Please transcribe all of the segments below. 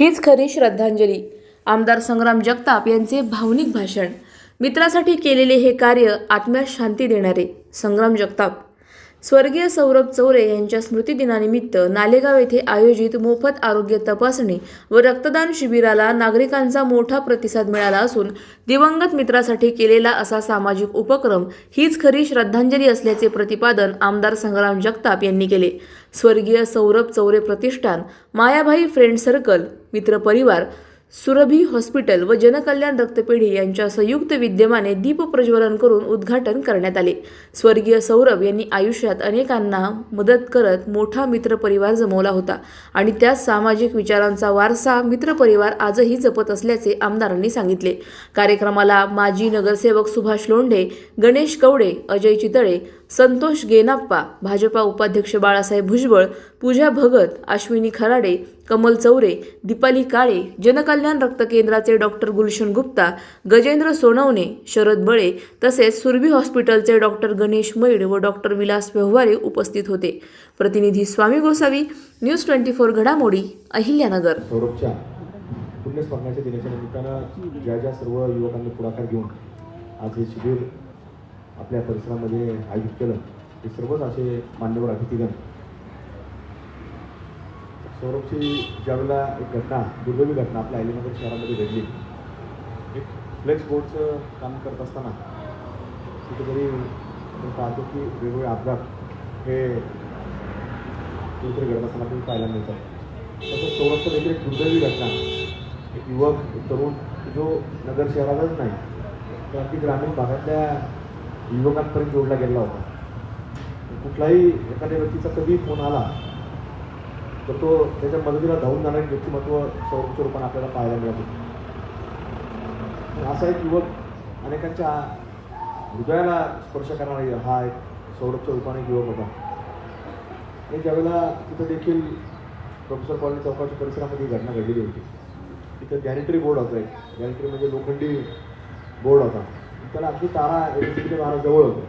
हीच खरी श्रद्धांजली. आमदार संग्राम जगताप यांचे भावनिक भाषण. मित्रासाठी केलेले हे कार्य आत्म्यास शांती देणारे. संग्राम जगताप. स्वर्गीय सौरभ चौरे यांच्या स्मृतिदिनानिमित्त नालेगाव येथे आयोजित मोफत आरोग्य तपासणी व रक्तदान शिबिराला नागरिकांचा मोठा प्रतिसाद मिळाला असून दिवंगत मित्रासाठी केलेला असा सामाजिक उपक्रम हीच खरी श्रद्धांजली असल्याचे प्रतिपादन आमदार संग्राम जगताप यांनी केले. स्वर्गीय सौरभ चौरे प्रतिष्ठान मायाभाई फ्रेंड सर्कल मित्रपरिवार सुरभी हॉस्पिटल व जनकल्याण रक्तपेढी यांच्या संयुक्त विद्यमाने दीप प्रज्वलन करून उद्घाटन करण्यात आले. स्वर्गीय सौरभ यांनी आयुष्यात अनेकांना मदत करत मोठा मित्रपरिवार जमवला होता आणि त्या सामाजिक विचारांचा वारसा मित्रपरिवार आजही जपत असल्याचे आमदारांनी सांगितले. कार्यक्रमाला माजी नगरसेवक सुभाष लोंढे गणेश कवडे अजय चितळे संतोष गेनाप्पा भाजपा उपाध्यक्ष बाळासाहेब भुजबळ पूजा भगत अश्विनी खराडे कमल चौरे दीपाली काळे जनकल्याण रक्त केंद्राचे डॉक्टर गुलशन गुप्ता गजेंद्र सोनवणे शरद बळे तसेच सुरभी हॉस्पिटलचे डॉक्टर गणेश मैड व डॉक्टर विलास व्यवहारे उपस्थित होते. प्रतिनिधी Swami Gosavi news twenty four घडामोडी अहिल्यानगर. पुण्यस्मरणाच्या दिनाच्या निमित्तानं ज्या ज्या सर्व युवकांनी पुढाकार घेऊन आज हे शिबिर आपल्या परिसरामध्ये आयोजित केलं. हे सर्वच असे मान्यवर अतिथीगण सौरभची ज्यावेळेला एक घटना दुर्दैवी घटना आपल्या अहिल्यानगर शहरामध्ये घडली एक फ्लेक्स बोर्डचं काम करत असताना कुठेतरी आपण पाहतो की वेगवेगळे अपघात हे कुठेतरी घडत असताना आपण पाहायला मिळतात. तसंच सौरभचं देखील एक दुर्दैवी घटना. एक युवक एक तरुण जो नगर शहरातच नाही तर अगदी ग्रामीण भागातल्या युवकांपर्यंत जोडला गेलेला होता. कुठलाही एखाद्या व्यक्तीचा कधी फोन आला तर तो त्याच्या मदतीला धावून जाणारे व्यक्तिमत्व सौरभच्या रूपाने आपल्याला पाहायला मिळत होतं असा एक युवक अनेकांच्या हृदयाला स्पर्श करणारा हा एक सौरभच्या रूपाने युवक होता. आणि ज्यावेळेला तिथं देखील प्रोफेसर कॉलनी चौकाच्या परिसरामध्ये ही घटना घडलेली होती तिथं गॅनिटरी बोर्ड होता एक. गॅनिटरी म्हणजे लोखंडी बोर्ड होता. त्याला अगदी तारा इलेक्ट्रिसिटी दाराजवळ होतं.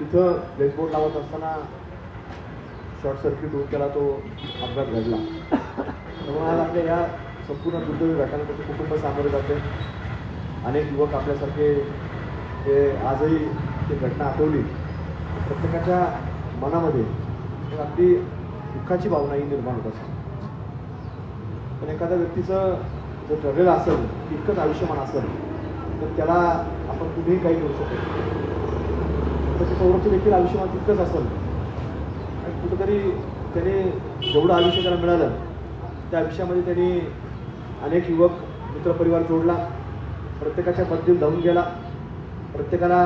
तिथं ब्लेसबोर्ड लावत असताना शॉर्ट सर्किट होऊन त्याला तो अपघात घडला. त्यामुळे आज आपल्या या संपूर्ण दुर्दैवी घटना त्याचे कुटुंब सामोरे जाते. अनेक युवक आपल्यासारखे हे आजही ती घटना आठवली. प्रत्येकाच्या मनामध्ये एक अगदी दुःखाची भावना ही निर्माण होत असते. पण एखाद्या व्यक्तीचं जर ठरलेलं असेल इतकंच आयुष्यमान असेल तर त्याला आपण कुठेही काही करू शकतो त्याचं संरक्षण देखील आयुष्यमान तितकंच असेल. आणि कुठंतरी त्याने जेवढं आयुष्य त्याला मिळालं त्या आयुष्यामध्ये त्यांनी अनेक युवक मित्रपरिवार जोडला प्रत्येकाच्या बद्दल धावून गेला. प्रत्येकाला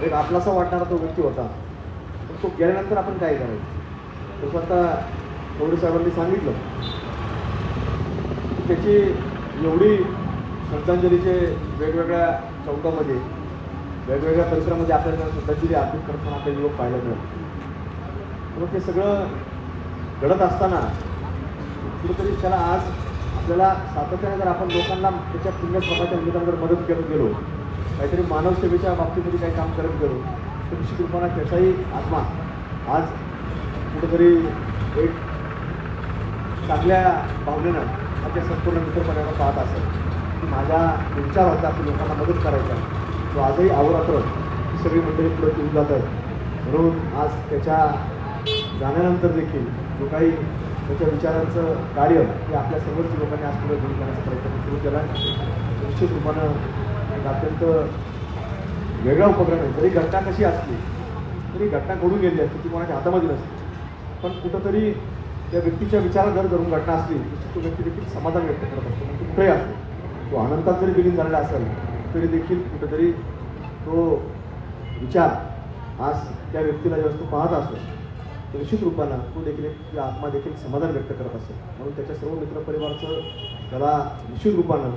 एक आपलासा वाटणारा तो व्यक्ती होता. पण तो गेल्यानंतर आपण काय करायचं? तसं आता गौरी साहेबांनी सांगितलं. त्याची एवढी श्रद्धांजलीचे वेगवेगळ्या चौकामध्ये वेगवेगळ्या परिसरामध्ये आपल्याला श्रद्धांजली अर्पित करताना आपले युवक पाहायला मिळतात मग ते सगळं घडत असताना कुठेतरी त्याला आज आपल्याला सातत्याने जर आपण लोकांना त्याच्या पुण्यश्रमाच्या निमित्तानं जर मदत करत गेलो काहीतरी मानवसेवेच्या बाबतीमध्ये काही काम करत गेलो तर निश्चित रूपाने त्याचाही आत्मा आज कुठेतरी एक चांगल्या भावनेनं आपल्या संपूर्ण मित्रपणाला पाहत असेल. माझा विचार होता की लोकांना मदत करायचा. तो आजही आवरात्र ही सगळी मंडळी पुढे घेऊन जात आहेत म्हणून आज त्याच्या जाण्यानंतर देखील जो काही त्याच्या विचारांचं कार्य हे आपल्या सर्वच लोकांनी आज पुढे घेऊन जाण्याचा प्रयत्न सुरू केला आहे. निश्चित रूपानं एक अत्यंत वेगळा उपक्रम आहे. जरी घटना कशी असली तरी घटना घडून गेली असते ती कोणाच्या हातामध्ये नसते पण कुठंतरी त्या व्यक्तीच्या विचारात जर धरून घटना असली तर तो व्यक्ती देखील समाधान व्यक्त करत असतो. म्हणजे मग कुठेही असतो. तो आनंदात जरी विलीन झालेला असेल तरी देखील कुठंतरी तो विचार आज त्या व्यक्तीला जेव्हा तो पाहत असतो तर निश्चित रूपानं तो देखील एक आत्मा देखील समाधान व्यक्त करत असेल. म्हणून त्याच्या सर्व मित्रपरिवारचं त्याला निश्चित रूपानं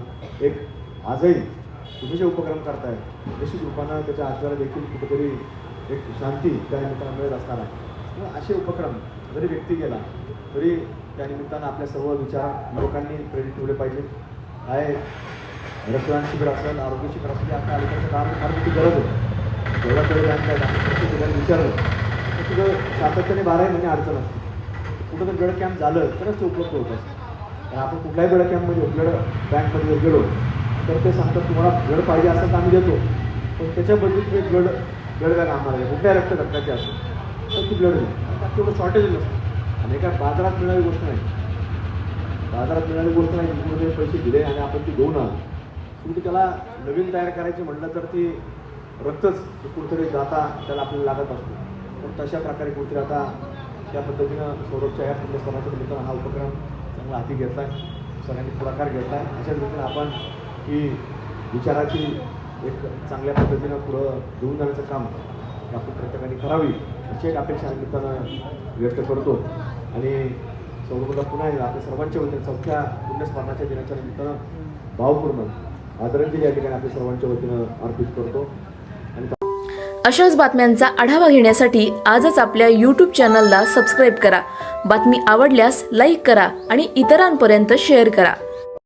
एक आजही तुम्ही जे उपक्रम करताय निश्चित रूपानं त्याच्या आत्म्याला देखील कुठेतरी एक शांती त्या निमित्तानं मिळत असणार आहे. मग असे उपक्रम जरी व्यक्ती गेला तरी त्या निमित्तानं आपल्या सर्व विचार लोकांनी प्रेरित ठेवले पाहिजे काय रक्तदान शिबिर असेल आरोग्य शिबिर असेल आपल्या अलीकडचं काम फार मोठी गरज आहे. जेवढा वेळ आमच्या प्रत्येक विचारलं. तर तुझं सातत्याने बाराही महिने अडचण असते. कुठं जर गड कॅम्प झालं तरच ते उपलब्ध होत असतं. आणि आपण कुठल्याही ब्लड कॅम्पमध्ये ब्लड बँकमध्ये जर गेलो तर ते सांगतात तुम्हाला ब्लड पाहिजे असेल तर आम्ही देतो. पण त्याच्या बदलीत ते ब्लड ब्लड बँक आम्हाला कुठल्या रक्त घटकाची असेल तर ती ब्लड देईल तेवढं शॉर्टेज नसतं. आणि एका बाजारात मिळणारी गोष्ट नाही. बाजारात मिळणारी गोष्ट नाही जिथे पैसे दिले आणि आपण ती घेऊन आलो. तुम्ही त्याला नवीन तयार करायची म्हटलं तर ती रक्तच कुठेतरी जाता त्याला आपल्याला लागत असतो. पण तशा प्रकारे कुठेतरी आता त्या पद्धतीनं सौरभच्या या पुण्यस्मरणाच्या निमित्तानं हा उपक्रम चांगला हाती घेतला आहे. सगळ्यांनी पुढाकार घेतला आहे. अशा रीतीनं आपण ही विचाराची एक चांगल्या पद्धतीनं पुढं घेऊन जाण्याचं काम आपण प्रत्येकाने करावी अशी एक अपेक्षा निमित्तानं व्यक्त करतो. आणि सौरभला पुन्हा एकदा आपल्या सर्वांच्या वतीने चौथ्या पुण्यस्मरणाच्या दिनाच्या निमित्तानं भावपूर्ण आदरांजली या ठिकाणी आपल्या सर्वांच्या वतीनं अर्पित करतो. अशाच बातम्यांचा आढावा घेण्यासाठी आजच आपल्या यूट्यूब चॅनलला सबस्क्राईब करा. बातमी आवडल्यास लाईक करा आणि इतरांपर्यंत शेअर करा.